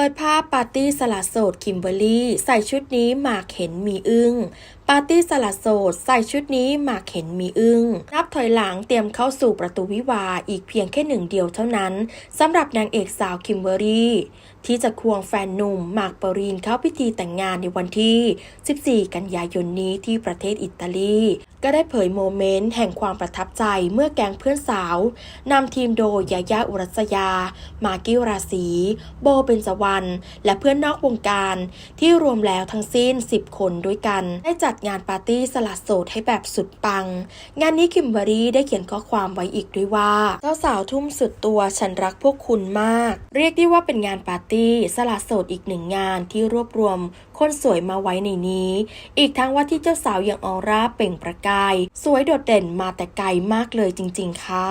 ปิดภาพปาร์ตี้สละโสดคิมเบอรี่ ใส่ชุดนี้หมากเห็นมีอึ้งปาร์ตี้สละโสดใส่ชุดนี้หมากเห็นมีอึ้งนับถอยหลังเตรียมเข้าสู่ประตูวิวาอีกเพียงแค่หนึ่งเดียวเท่านั้นสำหรับนางเอกสาวคิมเบอรี่ ที่จะควงแฟนหนุ่มหมากปรีนเข้าพิธีแต่งงานในวันที่ 14 กันยายนนี้ที่ประเทศอิตาลี ก็ได้เผยโมเมนต์แห่งความประทับใจเมื่อแก๊งเพื่อนสาวนำทีมโดยยายาอุรัสยา มากิวราศีโบเบญจวรรณและเพื่อนนอกวงการที่รวมแล้วทั้งสิ้น 10 คนด้วยกัน ได้จัดงานปาร์ตี้สละโสดให้แบบสุดปัง งานนี้คิมเบอรี่ได้เขียนข้อความไว้อีกด้วยว่าเจ้าสาวทุ่มสุดตัวฉันรักพวกคุณมาก เรียกได้ว่าเป็นงานปาร์ตี้สละโสดอีกหนึ่งงานที่รวบรวม คนสวยมาไว้ในนี้ อีกทั้งว่าที่เจ้าสาวอย่างออร่าเปล่งประกาย สวยโดดเด่นมาแต่ไกลมากเลยจริง ๆ ค่ะ